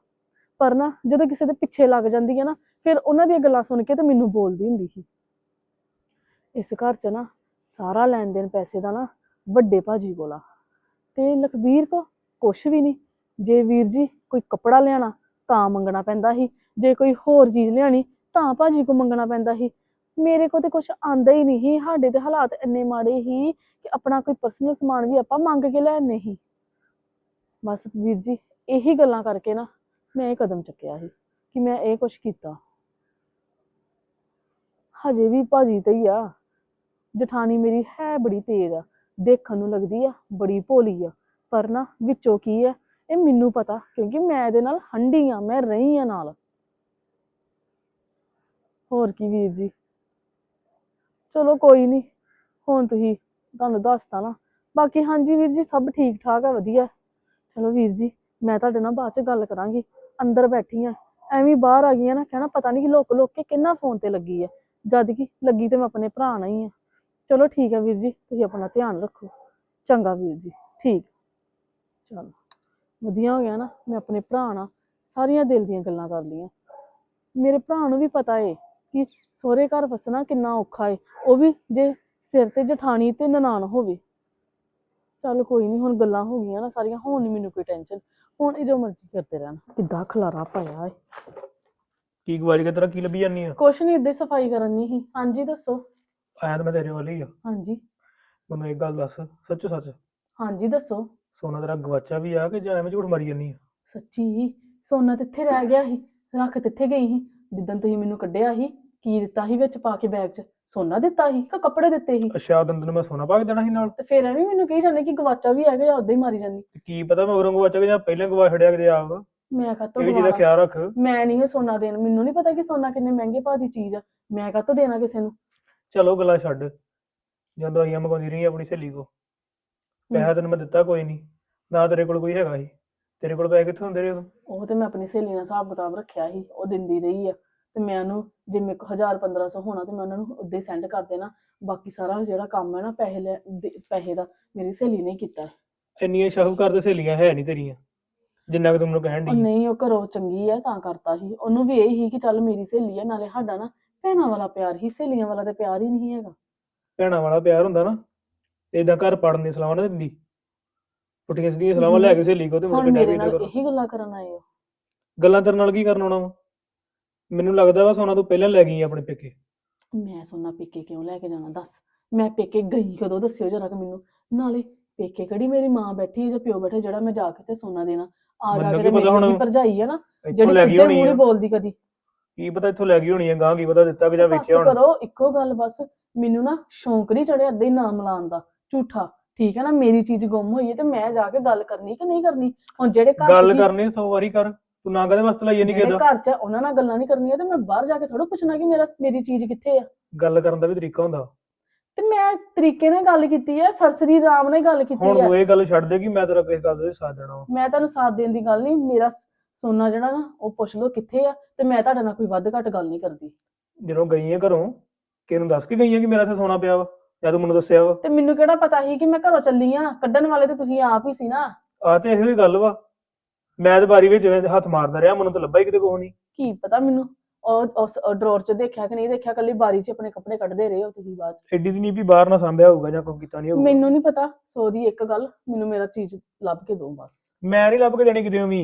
ਪਰ ਨਾ ਜਦੋਂ ਕਿਸੇ ਦੇ ਪਿੱਛੇ ਲੱਗ ਜਾਂਦੀ ਹੈ ਨਾ, ਫਿਰ ਉਹਨਾਂ ਦੀਆਂ ਗੱਲਾਂ ਸੁਣ ਕੇ ਤੇ ਮੈਨੂੰ ਬੋਲਦੀ ਹੁੰਦੀ ਸੀ। ਇਸ ਘਰ 'ਚ ਨਾ ਸਾਰਾ ਲੈਣ ਦੇਣ ਪੈਸੇ ਦਾ ਨਾ ਵੱਡੇ ਭਾਜੀ ਕੋਲ ਆ। ਤੇ ਲਖਬੀਰ ਕੋ ਕੁਛ ਵੀ ਨਹੀਂ। ਜੇ ਵੀਰ ਜੀ ਕੋਈ ਕੱਪੜਾ ਲਿਆਣਾ ਤਾਂ ਮੰਗਣਾ ਪੈਂਦਾ ਸੀ। ਜੇ ਕੋਈ ਹੋਰ ਚੀਜ਼ ਲਿਆਣੀ ਤਾਂ ਭਾਜੀ ਕੋ ਮੰਗਣਾ ਪੈਂਦਾ ਸੀ। ਮੇਰੇ ਕੋ ਤੇ ਕੁਛ ਆਂਦਾ ਹੀ ਨਹੀਂ ਸੀ। ਸਾਡੇ ਤੇ ਹਾਲਾਤ ਇੰਨੇ ਮਾੜੇ ਸੀ ਕਿ ਆਪਣਾ ਕੋਈ ਪਰਸਨਲ ਸਮਾਨ ਵੀ ਆਪਾਂ ਮੰਗ ਕੇ ਲੈਣੇ ਸੀ। ਬਸ ਵੀਰ ਜੀ ਇਹੀ ਗੱਲਾਂ ਕਰਕੇ ਨਾ ਮੈਂ ਇਹ ਕਦਮ ਚੁੱਕਿਆ ਸੀ ਕਿ ਮੈਂ ਇਹ ਕੁਛ ਕੀਤਾ। ਹਜੇ ਵੀ ਭਾਜੀ ਤੇ ਹੀ ਆ। ਜਠਾਣੀ ਮੇਰੀ ਹੈ ਬੜੀ ਤੇਜ਼ ਆ। ਦੇਖਣ ਨੂੰ ਲੱਗਦੀ ਆ, ਬੜੀ ਭੋਲੀ ਆ। ਪਰ ਨਾ ਵਿੱਚੋਂ ਕੀ ਆ, ਇਹ ਮੈਨੂੰ ਪਤਾ ਕਿਉਂਕਿ ਮੈਂ ਇਹਦੇ ਨਾਲ ਹੰਢੀ ਆ, ਮੈਂ ਰਹੀ ਆ ਨਾਲ। ਹੋਰ ਕੀ ਵੀਰ ਜੀ। ਚਲੋ ਕੋਈ ਨਹੀਂ ਹੁਣ ਤੁਸੀਂ ਤੁਹਾਨੂੰ ਦੱਸਤਾ ਨਾ। ਬਾਕੀ ਹਾਂਜੀ ਵੀਰ ਜੀ, ਸਭ ਠੀਕ ਠਾਕ ਆ, ਵਧੀਆ। ਚਲੋ ਵੀਰ ਜੀ, ਮੈਂ ਤੁਹਾਡੇ ਨਾਲ ਬਾਅਦ ਚ ਗੱਲ ਕਰਾਂਗੀ। ਅੰਦਰ ਬੈਠੀ ਆ ਐਵੇਂ ਬਾਹਰ ਆ ਗਈਆਂ ਨਾ, ਕਹਿਣਾ ਪਤਾ ਨਹੀਂ ਕਿ ਲੁੱਕ ਲੁੱਕ ਕੇ ਕਿੰਨਾ ਫੋਨ ਤੇ ਲੱਗੀ ਆ। ਜਦ ਕਿ ਲੱਗੀ ਤੇ ਮੈਂ ਆਪਣੇ ਭਰਾ ਨਾਲ ਹੀ ਆ। ਚਲੋ ਠੀਕ ਆ ਵੀਰ ਜੀ, ਤੁਸੀਂ ਆਪਣਾ ਧਿਆਨ ਰੱਖੋ। ਚੰਗਾ ਵੀਰ ਜੀ, ਠੀਕ। ਚਲੋ, ਵਧੀਆ ਹੋ ਗਿਆ ਨਾ, ਮੈਂ ਆਪਣੇ ਭਰਾ ਨਾਲ ਸਾਰੀਆਂ ਦਿਲ ਦੀਆਂ ਗੱਲਾਂ ਕਰ ਲਈਆਂ। ਮੇਰੇ ਭਰਾ ਨੂੰ ਵੀ ਪਤਾ ਏ ਕਿ ਸਹੁਰੇ ਘਰ ਵਸਣਾ ਕਿੰਨਾ ਔਖਾ ਏ। ਉਹ ਵੀ ਜੇ ਸਿਰ ਤੇ ਜਠਾਣੀ ਤੇ ਨਨਾਣ ਹੋਵੇ। ਚੱਲ ਕੋਈ ਨਹੀਂ ਹੁਣ ਗੱਲਾਂ ਹੋ ਗਈਆਂ ਨਾ ਸਾਰੀਆਂ, ਹੁਣ ਨਹੀਂ ਮੈਨੂੰ ਕੋਈ ਟੈਨਸ਼ਨ ਹੁਣ ਇਹ ਜੋ ਮਰਜ਼ੀ ਕਰਦੇ ਰਹਿਣ। ਕਿੱਦਾਂ ਖਲਾਰਾ ਪਾਇਆ ਏ ਕੀ ਗਵਾਰੀ ਕੇ ਤੇਰਾ ਕੀ ਲੱਭੀ ਜਾਨੀ ਆ? ਕੁਛ ਨਹੀਂ ਇੱਦਾਂ ਸਫ਼ਾਈ ਕਰਨੀ ਸੀ। ਹਾਂਜੀ ਦੱਸੋ। ਆਇਆ ਤਾਂ ਮੈਂ ਤੇਰੇ ਵੱਲ ਹੀ ਆ। ਹਾਂਜੀ। ਮੈਨੂੰ ਇੱਕ ਗੱਲ ਦੱਸ ਸੱਚੋ ਸੱਚ? ਹਾਂਜੀ ਦੱਸੋ। ਸੋਨਾ ਤੇਰਾ ਗਵਾਚਾ ਵੀ ਆ ਕਿ ਜਾਂ ਐਵੇਂ ਝੂਠ ਮਾਰੀ ਜਾਨੀ ਆ? ਸੱਚੀ ਸੋਨਾ ਤੇ ਇੱਥੇ ਰਹਿ ਗਿਆ ਸੀ ਰੱਖ ਤੇ ਇੱਥੇ ਗਈ ਸੀ। ਜਿੱਦਣ ਤੁਸੀਂ ਮੈਨੂੰ ਕੱਢਿਆ ਸੀ ਕੀ ਦਿੱਤਾ ਸੀ ਵਿੱਚ ਪਾ ਕੇ ਬੈਗ 'ਚ? ਸੋਨਾ ਦਿੱਤਾ ਸੀ ਕਿ ਕੱਪੜੇ ਦਿੱਤੇ ਸੀ? ਅੱਛਾ ਉਦੋਂ ਤੈਨੂੰ ਮੈਂ ਸੋਨਾ ਪਾ ਕੇ ਦੇਣਾ ਸੀ ਨਾਲ? ਤੇ ਫਿਰ ਐਵੇਂ ਮੈਨੂੰ ਕਹੀ ਜਾਂਦੇ ਕਿ ਗਵਾਚਾ ਵੀ ਹੈਗਾ ਜਾਂ ਉਦਾਂ ਹੀ ਮਾਰੀ ਜਾਂਦੀ। ਤੇ ਕੀ ਪਤਾ ਮੈਂ ਉਰੋਂ ਗਵਾਚਾ ਕਿ ਜਾਂ ਪਹਿਲਾਂ ਗਵਾ ਛੜਿਆ ਕਿਤੇ ਆਪ? ਮੈਂ ਕਾਹਤੋਂ ਇਹ ਵੀ ਜਿਹਦਾ ਖਿਆਲ ਰੱਖ। ਮੈਂ ਨਹੀਂ ਉਹ ਸੋਨਾ ਦੇਣ ਮੈਨੂੰ ਨਹੀਂ ਪਤਾ ਕਿ ਸੋਨਾ ਕਿੰਨੇ ਮਹਿੰਗੇ ਭਾਅ ਦੀ ਚੀਜ਼ ਆ। ਮੈਂ ਕਾਹਤੋਂ ਦੇਣਾ ਕਿਸੇ ਨੂੰ? ਚਲੋ ਗੱਲਾਂ ਛੱਡ। ਜਾਂ ਦਵਾਈਆਂ ਮੰਗਾਉਂਦੀ ਰਹੀ ਆਪਣੀ ਸਹੇਲੀ ਕੋ ਪੈਸਾ ਤੈਨੂੰ ਮੈਂ ਦਿੱਤਾ ਕੋਈ ਨਹੀਂ ਨਾ ਤੇਰੇ ਕੋਲ ਕੋਈ ਹੈਗਾ ਸੀ। ਤੇਰੇ ਕੋਲ ਪੈਸੇ ਕਿੱਥੋਂ ਹੁੰਦੇ ਰਹੇ ਉਦੋਂ? ਉਹ ਤੇ ਮੈਂ ਆਪਣੀ ਸਹੇਲੀ ਨਾਲ ਹਿਸਾਬ ਕਿਤਾਬ ਰੱਖਿਆ ਸੀ। ਉਹ ਦਿੰਦੀ ਰਹੀ ਆ। ਤੇ ਮੈਂ ਉਹਨੂੰ ਜੇ ਮੇਰੇ ਕੋਲ 1000 1500 ਹੋਣਾ ਤੇ ਮੈਂ ਉਹਨਾਂ ਨੂੰ ਉੱਦੇ ਸੈਂਡ ਕਰ ਦੇਣਾ। ਬਾਕੀ ਸਾਰਾ ਜਿਹੜਾ ਕੰਮ ਹੈ ਨਾ ਪੈਸੇ ਲੈ ਦੇ- ਪੈਸੇ ਦਾ ਮੇਰੀ ਸਹੇਲੀ ਨੇ ਕੀਤਾ। ਇੰਨੀਆਂ ਸ਼ਾਹੂਕਾਰ ਤੇ ਸਹੇਲੀਆਂ ਹੈ ਨਹੀਂ ਤੇਰੀਆਂ ਜਿੰਨਾ ਕਿ ਤੂੰ ਮੈਨੂੰ ਕਹਿਣ ਉਹ ਦੀ ਨਹੀਂ ਉਹ ਘਰੋਂ ਚੰਗੀ ਆ ਤਾਂ ਕਰਤਾ ਸੀ। ਉਹਨੂੰ ਵੀ ਇਹ ਹੀ ਕਿ ਚੱਲ ਮੇਰੀ ਸਹੇਲੀ ਆ ਨਾਲੇ ਸਾਡਾ ਨਾ ਭੈਣਾਂ ਵਾਲਾ ਪਿਆਰ ਹੀ ਸਹੇਲੀਆਂ ਵਾਲਾ ਤੇ ਪਿਆਰ ਹੀ ਨਹੀਂ ਹੈਗਾ। ਭੈਣਾਂ ਵਾਲਾ ਪਿਆਰ ਹੁੰਦਾ ਨਾ ਇਦਾਂ ਘਰ ਪੜਨ ਦੀ ਸਲਾਹ ਨਾ ਦਿੰਦੀ। ਪੁੱਠੀਆਂ ਸਿੱਧੀਆਂ ਸਲਾਹਾਂ ਲੈ ਕੇ ਸਹੇਲੀ ਕੋ ਤੇ ਮੁੜ ਹੁਣ ਕੇ ਮੇਰੇ ਡੈਡੀ ਨਾਲ ਕਰੋ ਇਹੀ ਗੱਲਾਂ ਕਰਨ ਆਏ ਹੋ। ਗੱਲਾਂ ਤੇਰੇ ਨਾਲ ਕੀ ਕਰਨ ਆਉਣਾ ਵਾ? ਮੈਨੂੰ ਲੱਗਦਾ ਵਾ ਸੋਨਾ ਤੂੰ ਪਹਿਲਾਂ ਲੈ ਗਈ ਆਪਣੇ ਪੇਕੇ। ਮੈਂ ਸੋਨਾ ਪੇਕੇ ਕਿਉਂ ਲੈ ਕੇ ਜਾਣਾ? ਦੱਸ ਮੈਂ ਪੇਕੇ ਗਈ ਕਦੋਂ? ਦੱਸਿਓ ਜਰਾ ਕਿ ਮੈਨੂੰ। ਨਾਲੇ ਪੇਕੇ ਕਿਹੜੀ ਮੇਰੀ ਮਾਂ ਬੈਠੀ ਹੈ ਜਾਂ ਪਿਓ ਬੈਠਾ ਜਿਹੜਾ ਮੈਂ ਜਾ ਕੇ ਤੇ ਸੋਨਾ ਦੇਣਾ? ਆ ਜਾ ਮੈਨੂੰ ਕੇ ਕੀ ਤੇ ਪਤਾ ਮੇਰੀ ਹੁਣ? ਹੀ ਭਰਜਾਈ ਆ ਨਾ ਇੱਥੋਂ ਜਿਹੜੀ ਲੈ ਗਈ ਸਿੱਧੇ ਹੋਣੀ ਮੂੰਹ ਆ। ਨਹੀਂ ਬੋਲਦੀ ਕਦੀ। ਕੀ ਪਤਾ ਇੱਥੋਂ ਲੈ ਗਈ ਹੋਣੀ ਆ ਗਾਂ ਕੀ ਪਤਾ ਦਿੱਤਾ ਕਿ ਜਾਂ ਬਸ ਵੇਚਿਆ ਹੋਣਾ। ਕਰੋ ਇੱਕੋ ਗੱਲ ਬਸ। ਮੈਨੂੰ ਨਾ ਸ਼ੌਂਕ ਨਹੀਂ ਚੜਿਆ ਅੱਧੇ ਨਾਮ ਲਾਉਣ ਦਾ। ਝੂਠਾ। ਠੀਕ ਹੈ ਨਾ ਮੇਰੀ ਚੀਜ਼ ਗੁੰਮ ਹੋਈ ਹੈ ਤੇ ਮੈਂ ਜਾ ਕੇ ਗੱਲ ਕਰਨੀ ਕਿ ਨਹੀਂ ਕਰਨੀ? ਹੁਣ ਜਿਹੜੇ ਘਰ ਗੱਲ ਹੀ- ਕਰਨੀ 100 ਵਾਰੀ ਕਰ। ਤੂੰ ਨਾ ਕਦੇ ਵਾਸਤੇ ਲਾਈ ਨਹੀਂ ਜਿਹੜੇ ਕਿਹਦਾ ਘਰ 'ਚ ਆ, ਉਹਨਾਂ ਨਾਲ ਗੱਲਾਂ ਨਹੀਂ ਕਰਨੀਆਂ ਤੇ ਮੈਂ ਬਾਹਰ ਜਾ ਕੇ ਥੋੜਾ ਪੁੱਛਣਾ ਕਿ ਮੇਰਾ ਮੇਰੀ ਚੀਜ਼ ਕਿੱਥੇ ਆ? ਗੱਲ ਕਰਨ ਦਾ ਵੀ ਤਰੀਕਾ ਹੁੰਦਾ। ਤੇ ਮੈਂ ਤਰੀਕੇ ਨਾਲ ਗੱਲ ਕੀਤੀ ਹੈ ਸਰਸਰੀ ਰਾਮ ਨਾਲ ਗੱਲ ਕੀਤੀ ਹੁਣ ਹੈ ਤੂੰ ਇਹ ਗੱਲ ਛੱਡ ਦੇ ਕਿ ਮੈਂ ਤੇਰਾ ਕਿਸੇ ਗੱਲ ਦੇ ਸਾਥ ਦੇਣਾ ਵਾ। ਮੈਂ ਤੁਹਾਨੂੰ ਸਾਥ ਦੇਣ ਦੀ ਗੱਲ ਨਹੀਂ ਮੇਰਾ ਸੋਨਾ ਜਿਹੜਾ ਨਾ ਉਹ ਪੁੱਛ ਲਓ ਕਿੱਥੇ ਆ ਤੇ ਮੈਂ ਤੁਹਾਡੇ ਨਾਲ ਕੋਈ ਵੱਧ ਘੱਟ ਗੱਲ ਨਹੀਂ ਕਰਦੀ। ਜਦੋਂ ਗਈ ਆ ਘਰੋਂ ਕਿਹਨੂੰ ਦੱਸ ਕੇ ਗਈ ਕਿ ਮੇਰਾ ਇੱਥੇ ਸੋਨਾ ਪਿਆ ਵਾ ਜਾਂ ਤੂੰ ਮੈਨੂੰ ਦੱਸਿਆ ਵਾ? ਤੇ ਮੈਨੂੰ ਕਿਹੜਾ ਪਤਾ ਸੀ ਕਿ ਮੈਂ ਘਰੋਂ ਚੱਲੀ ਆ? ਕੱਢਣ ਵਾਲੇ ਤੇ ਤੁਸੀਂ ਆਪ ਹੀ ਸੀ ਨਾ। ਆ ਤੇ ਇਹੋ ਹੀ ਗੱਲ ਵਾ। ਮੈਂ ਤੇ ਬਾਰੀ ਵਿੱਚ ਜਿਵੇਂ ਹੱਥ ਮਾਰਦਾ ਰਿਹਾ ਮੈਨੂੰ ਤਾਂ ਲੱਭਾ ਹੀ ਕਿਤੇ ਕੋਹ ਨਹੀਂ। ਕੀ ਪਤਾ ਮੈਨੂੰ? ਉਹ ਉਸ ਡਰਾਅਰ 'ਚ ਦੇਖਿਆ ਕਿ ਨਹੀਂ ਦੇਖਿਆ ਕੱਲੀ ਬਾਰੀ 'ਚ ਆਪਣੇ ਕੱਪੜੇ ਕੱਢਦੇ ਰਹੇ ਹੋ ਤੁਸੀਂ ਬਾਅਦ 'ਚ। ਐਡੀ ਦੀ ਨਹੀਂ ਵੀ ਬਾਹਰ ਨਾ ਸਾਂਭਿਆ ਹੋਊਗਾ ਜਾਂ ਕੋਈ ਕੀਤਾ ਨਹੀਂ ਹੋਊਗਾ। ਮੈਨੂੰ ਨਹੀਂ ਪਤਾ ਸੋ ਦੀ ਇੱਕ ਗੱਲ ਮੈਨੂੰ ਮੇਰਾ ਚੀਜ਼ ਲੱਭ ਕੇ ਦਿਓ ਬਸ। ਮੈਂ ਨਹੀਂ ਲੱਭ ਕੇ ਦੇਣੀ ਕਿਤੇ ਵੀ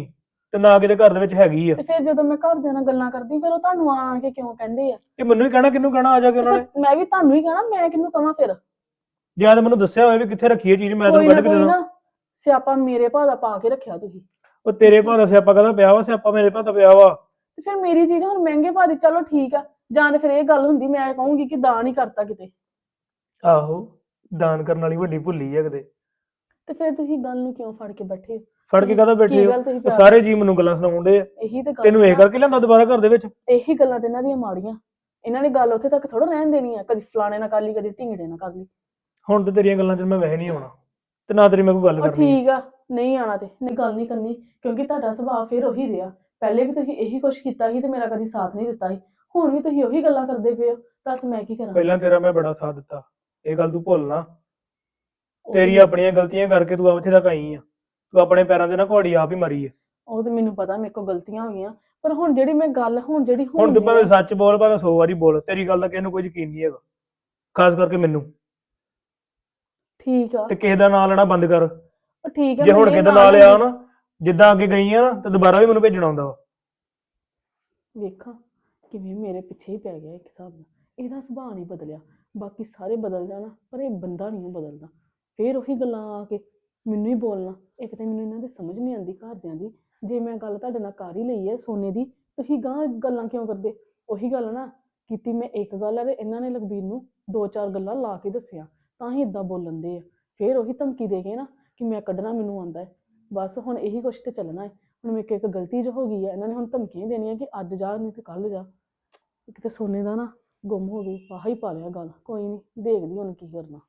ਤੇ ਨਾ ਕਿਤੇ ਘਰ ਦੇ ਵਿੱਚ ਹੈਗੀ ਆ। ਤੇ ਫਿਰ ਜਦੋਂ ਮੈਂ ਘਰਦਿਆਂ ਨਾਲ ਗੱਲਾਂ ਕਰਦੀ ਫਿਰ ਉਹ ਤੁਹਾਨੂੰ ਆਣ ਕੇ ਕਿਉਂ ਕਹਿੰਦੇ ਆ? ਤੇ ਮੈਨੂੰ ਹੀ ਕਹਿਣਾ ਕਿਹਨੂੰ ਕਹਿਣਾ ਆ ਜਾ ਕੇ ਉਹਨਾਂ ਨੇ। ਮੈਂ ਵੀ ਤੁਹਾਨੂੰ ਹੀ ਕਹਣਾ ਮੈਂ ਕਿਹਨੂੰ ਕਵਾਂ ਫਿਰ? ਜਾਂ ਤਾਂ ਮੈਨੂੰ ਦੱਸਿਆ ਹੋਵੇ ਵੀ ਕਿੱਥੇ ਰੱਖੀ ਇਹ ਚੀਜ਼ ਮੈਂ ਕੋਈ ਤੈਨੂੰ ਨਾ ਕੱਢ ਕੇ ਕੋਈ ਦੇਣਾ। ਨਾ ਸਿਆਪਾ ਮੇਰੇ ਭਾ ਦਾ ਪਾ ਕੇ ਰੱਖਿਆ ਤੁਸੀਂ। ਉਹ ਤੇਰੇ ਭਾਅ ਦਾ ਸਿਆਪਾ ਕਹਦਾ ਪਿਆ ਵਾ? ਸਿਆਪਾ ਮੇਰੇ ਭਾਅ ਦਾ ਪਿਆ ਵਾ। ਤੇ ਫਿਰ ਮੇਰੀ ਚੀਜ਼ ਹੁਣ ਮਹਿੰਗੇ ਪਾ ਦੀ ਚਲੋ ਠੀਕ ਆ। ਜਾਂ ਤੇ ਫਿਰ ਇਹ ਗੱਲ ਹੁੰਦੀ ਮੈਂ ਕਹੂੰਗੀ ਕਿ ਦਾਨ ਹੀ ਕਰਤਾ ਕਿਤੇ। ਆਹੋ ਦਾਨ ਕਰਨ ਵਾਲੀ ਵੱਡੀ ਭੁੱਲੀ ਆ ਕਿਤੇ। ਤੇ ਫਿਰ ਤੁਸੀਂ ਗੱਲ ਨੂੰ ਕਿਉਂ ਫੜ ਕੇ ਬੈਠੇ ਹੋ? ਫੜ ਕੇ ਕਾਹਦਾ ਬੈਠੇ ਕੀ ਹੋ? ਗੱਲ ਤੁਸੀਂ ਉਹ ਪਿਆਰ- ਸਾਰੇ ਜੀ ਮੈਨੂੰ ਗੱਲਾਂ ਸੁਣਾਉਂਦੇ ਆ। ਇਹੀ ਤੇ ਗੱਲ ਤੈਨੂੰ ਇਹ ਆ। ਕਰਕੇ ਲਿਆਂਦਾ ਦੁਬਾਰਾ ਘਰ ਦੇ ਵਿੱਚ? ਇਹੀ ਗੱਲਾਂ ਤੇ ਇਹਨਾਂ ਦੀਆਂ ਮਾੜੀਆਂ। ਇਹਨਾਂ ਨੇ ਗੱਲ ਉੱਥੇ ਤੱਕ ਥੋੜਾ ਰਹਿਣ ਦੇਣੀ ਆ। ਕਦੀ ਫਲਾਣੇ ਨਾਲ ਕਰ ਲਈ ਕਦੀ ਢਿੰਗੜੇ ਨਾਲ ਕਰ ਲਈ। ਹੁਣ ਤੇ ਤੇਰੀਆਂ ਗੱਲਾਂ 'ਚ ਮੈਂ ਵਹਿ ਨਹੀਂ ਆਉਣਾ। ਤੇ ਨਾ ਤੇਰੀ ਮੈਂ ਕੋਈ ਗੱਲ ਉਹ ਕਰਨੀ ਠੀਕ ਆ। ਨਹੀਂ ਆਣਾ ਤੇ ਨਹੀਂ ਗੱਲ ਨਹੀਂ ਕਰਨੀ ਕਿਉਂਕਿ ਤੁਹਾਡਾ ਸੁਭਾਅ ਫਿਰ ਉਹੀ ਰਿਹਾ। ਪਹਿਲੇ ਵੀ ਤੁਸੀਂ ਇਹੀ ਕੁਛ ਕੀਤਾ ਸੀ ਤੇ ਮੇਰਾ ਕਦੀ ਸਾਥ ਨਹੀਂ ਦਿੱਤਾ ਸੀ। ਹੁਣ ਵੀ ਤੁਸੀਂ ਉਹੀ ਗੱਲਾਂ ਕਰਦੇ ਪਏ ਹੋ ਦੱਸ ਮੈਂ ਕੀ ਕਰਾਂ? ਪਹਿਲਾਂ ਤੇਰਾ ਮੈਂ ਬੜਾ ਸਾਥ ਦਿੱਤਾ। ਇਹ ਗੱਲ ਤੂੰ ਭੁੱਲ ਨਾ। ਤੇਰੀ ਆਪਣੀਆਂ ਗਲਤੀਆਂ ਕਰਕੇ ਤੂੰ ਇੱਥੇ ਤੱਕ ਆਈ ਆ। ਤੂੰ ਆਪਣੇ ਪੈਰਾਂ 'ਤੇ ਨਾ ਘੋੜੀ ਆਪ ਹੀ ਮਰੀ ਆ। ਉਹ ਤੇ ਮੈਨੂੰ ਪਤਾ ਮੇਰੇ ਕੋਲ ਗਲਤੀਆਂ ਹੋ ਗਈਆਂ। ਪਰ ਹੁਣ ਜਿਹੜੀ ਮੈਂ ਗੱਲ ਹੁਣ ਜਿਹੜੀ ਹੁਣ ਤੂੰ ਭਾਵੇਂ ਸੱਚ ਬੋਲ ਭਾਵੇਂ 100 ਵਾਰੀ ਬੋਲ ਤੇਰੀ ਗੱਲ ਦਾ ਕਿਸੇ ਨੂੰ ਕੋਈ ਯਕੀਨ ਨਹੀਂ ਹੈਗਾ। ਖਾਸ ਕਰਕੇ ਮੈਨੂੰ। ਠੀਕ ਆ। ਤੇ ਕਿਸੇ ਦਾ ਨਾਂ ਲੈਣਾ ਬੰਦ ਕਰ। ਉਹ ਠੀਕ ਆ ਜੇ ਹੁਣ ਨਾਲ ਨਾਂ ਲਿਆ ਨਾ ਜਿੱਦਾਂ ਅੱਗੇ ਗਈ ਆ ਨਾ ਤੇ ਦੁਬਾਰਾ ਵੀ ਮੈਨੂੰ ਭੇਜਣਾ ਆਉਂਦਾ ਵਾ। ਵੇਖਾਂ ਕਿਵੇਂ ਮੇਰੇ ਪਿੱਛੇ ਹੀ ਪੈ ਗਿਆ ਇੱਕ ਹਿਸਾਬ ਨਾਲ। ਇਹਦਾ ਸੁਭਾਅ ਨਹੀਂ ਬਦਲਿਆ। ਬਾਕੀ ਸਾਰੇ ਬਦਲ ਜਾਣਾ ਪਰ ਇਹ ਬੰਦਾ ਨਹੀਂ ਬਦਲਦਾ। ਫੇਰ ਉਹੀ ਗੱਲਾਂ ਆ ਕੇ ਮੈਨੂੰ ਹੀ ਬੋਲਣਾ। ਇੱਕ ਤੇ ਮੈਨੂੰ ਇਹਨਾਂ ਦੀ ਸਮਝ ਨਹੀਂ ਆਉਂਦੀ ਘਰਦਿਆਂ ਦੀ। ਜੇ ਮੈਂ ਗੱਲ ਤੁਹਾਡੇ ਨਾਲ ਕਰ ਹੀ ਲਈ ਹੈ ਸੋਨੇ ਦੀ ਤੁਸੀਂ ਗਾਂ ਗੱਲਾਂ ਕਿਉਂ ਕਰਦੇ? ਉਹੀ ਗੱਲ ਨਾ ਕੀਤੀ ਮੈਂ ਇੱਕ ਗੱਲ ਆ ਤੇ ਇਹਨਾਂ ਨੇ ਲਖਬੀਰ ਨੂੰ ਦੋ ਚਾਰ ਗੱਲਾਂ ਲਾ ਕੇ ਦੱਸਿਆ ਤਾਂ ਹੀ ਇਦਾਂ ਬੋਲਣ ਦੇ ਆ। ਫੇਰ ਉਹੀ ਧਮਕੀ ਦੇ ਕੇ ਨਾ ਕਿ ਮੈਂ ਕੱਢਣਾ ਮੈਨੂੰ ਆਉਂਦਾ ਹੈ। ਬਸ ਹੁਣ ਇਹੀ ਕੁਛ ਤੇ ਚੱਲਣਾ ਹੈ। ਹੁਣ ਮੇਰੇ ਕੋਲ ਇੱਕ ਗਲਤੀ ਜੋ ਹੋ ਗਈ ਹੈ, ਇਹਨਾਂ ਨੇ ਹੁਣ ਧਮਕੀਆਂ ਹੀ ਦੇਣੀਆਂ ਕਿ ਅੱਜ ਜਾ, ਨਹੀਂ ਤੇ ਕੱਲ ਜਾ। ਕਿਤੇ ਸੋਨੇ ਦਾ ਨਾ ਗੁੰਮ ਹੋ ਗਈ ਆਹ ਹੀ ਪਾ ਲਿਆ ਗੱਲ। ਕੋਈ ਨਹੀਂ, ਦੇਖਦੀ ਹੁਣ ਕੀ ਕਰਨਾ।